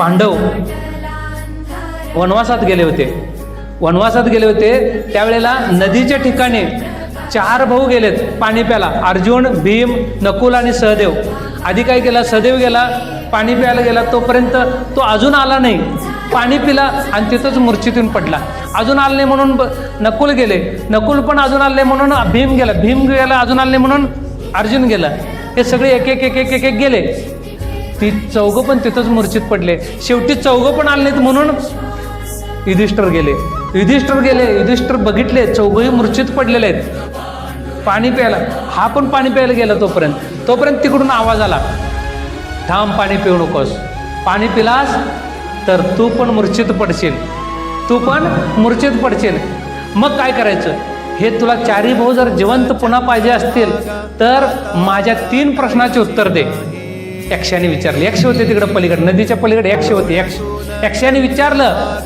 पांडव वनवासात गेले होते. वनवासात गेले होते त्यावेळेला नदीच्या ठिकाणी चार भाऊ गेलेत पाणी प्याला अर्जुन भीम नकुल आणि सहदेव. आधी काय केला? सहदेव गेला पाणी प्यायला गेला. तोपर्यंत तो अजून आला नाही. पाणी पिला आणि तिथंच मूर्छितून पडला. अजून आले नाही म्हणून नकुल गेले. नकुल पण अजून आले म्हणून भीम गेला. भीम गेला अजून आले नाही म्हणून अर्जुन गेला. हे सगळे एक एक एक एक एक एक गेले. ती चौघं पण तिथंच मूर्छित पडले. शेवटी चौघं पण आले नाहीत म्हणून युधिष्ठर गेले. युधिष्ठर गेले युधिष्ठर बघितले चौघही मूर्छित पडलेले आहेत. पाणी प्यायला हा पण पाणी प्यायला गेला तोपर्यंत. तोपर्यंत तिकडून आवाज आला थांब पाणी पिऊ नकोस. पाणी पिलास तर तू पण मूर्छित पडशील. तू पण मूर्छित पडशील. मग काय करायचं? हे तुला चारी भाऊ जर जिवंत पुन्हा पाहिजे असतील तर माझ्या तीन प्रश्नाचे उत्तर दे. यक्षाने विचारले. यक्ष होते तिकडं पलीकडे. नदीच्या पलीकडे यक्ष होते. यक्ष यक्षाने विचारलं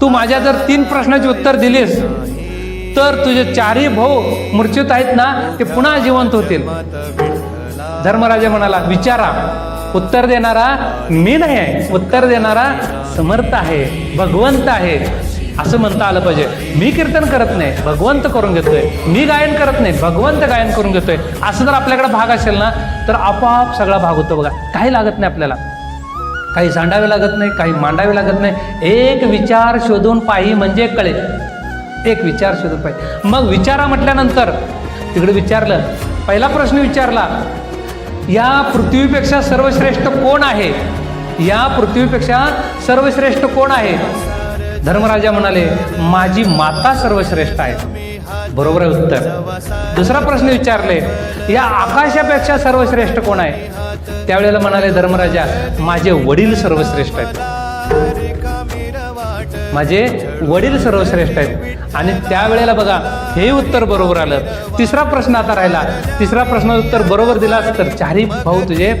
तू माझ्या जर तीन प्रश्नाचे उत्तर दिलीस तर तुझे चारही भाऊ मृत्यूत आहेत ना ते पुन्हा जिवंत होतील. धर्मराजा म्हणाला विचारा. उत्तर देणारा मी नाही आहे. उत्तर देणारा समर्थ आहे. भगवंत आहे. असं म्हणता आलं पाहिजे. मी कीर्तन करत नाही भगवंत करून घेतोय. मी गायन करत नाही भगवंत गायन करून घेतोय. असं जर आपल्याकडे भाग असेल ना तर आपोआप सगळा भाग होतो बघा. काही लागत नाही आपल्याला. काही सांडावे लागत नाही काही मांडावे लागत नाही. एक विचार शोधून पाही म्हणजे कळे एक विचार शोधून पाहिजे मग विचारा म्हटल्यानंतर तिकडे विचारलं. पहिला प्रश्न विचारला या पृथ्वीपेक्षा सर्वश्रेष्ठ कोण आहे? या पृथ्वीपेक्षा सर्वश्रेष्ठ कोण आहे? धर्मराजा म्हणाले माझी माता सर्वश्रेष्ठ आहे. बरोबर आहे उत्तर. दुसरा प्रश्न विचारले या आकाशापेक्षा सर्वश्रेष्ठ कोण आहे? त्यावेळेला म्हणाले धर्मराजा माझे वडील सर्वश्रेष्ठ आहेत. माझे वडील सर्वश्रेष्ठ आहेत. आणि त्यावेळेला बघा हे उत्तर बरोबर आलं. तिसरा प्रश्न आता राहिला. तिसरा प्रश्न उत्तर बरोबर दिलास तर चारही भाऊ तुझे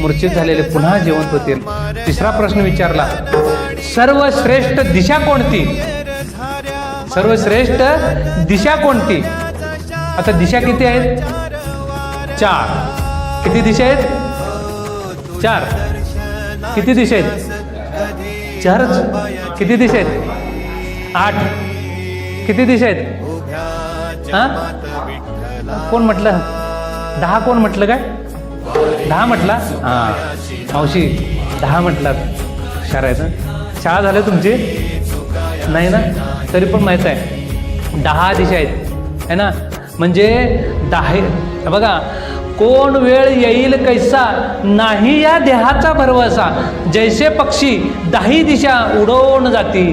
मूर्छित झालेले पुन्हा जिवंत होतील. तिसरा प्रश्न विचारला सर्वश्रेष्ठ दिशा कोणती? सर्वश्रेष्ठ दिशा कोणती? आता दिशा किती आहेत? चार. किती दिशा आहेत? चार. किती दिशा आहेत? चार किती दिशा आहेत? आठ. किती दिशा आहेत? हा? कोण म्हटलं? दहा कोण म्हटलं काय? दहा म्हटला? हा. मावशी दहा म्हटलात. हुशार आहे शाळा झाली तुमची? नाही ना? तरी पण माहीत आहे. दहा दिशा आहेत. है ना? म्हणजे दहा बघा कोण वेळ येईल कैसा नाही या देहाचा भरवसा. जैसे पक्षी दाही दिशा उडवून जाती.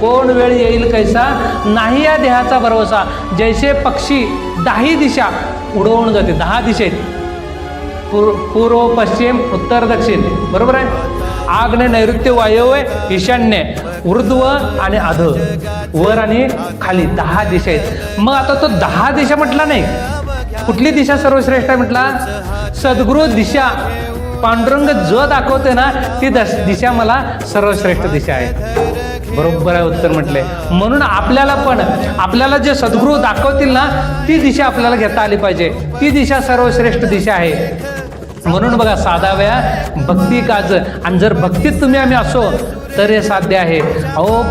कोण वेळ येईल कैसा नाही या देहाचा भरवसा. जैसे पक्षी दाही दिशा उडवून जाते. दहा दिशा आहेत. पूर्व पूर्व पश्चिम उत्तर दक्षिण. बरोबर आहे? आग्ने नैऋत्य वायव्य ईशान्य ऊर्ध्व आणि अध. वर आणि खाली दहा दिशा आहेत. मग आता तो दहा दिशा म्हटला नाही. कुठली दिशा सर्वश्रेष्ठ आहे म्हटला? सद्गुरु दिशा. पांडुरंग जो दाखवते ना ती दश दिशा मला सर्वश्रेष्ठ दिशा आहे. बरोबर आहे उत्तर म्हटले. म्हणून आपल्याला पण आपल्याला जे सद्गुरू दाखवतील ना ती दिशा आपल्याला घेता आली पाहिजे. ती दिशा सर्वश्रेष्ठ दिशा आहे. म्हणून बघा साधाव्या भक्ती काज आणि जर भक्तीत तुम्ही आम्ही असो तर हे साध्य आहे. अहो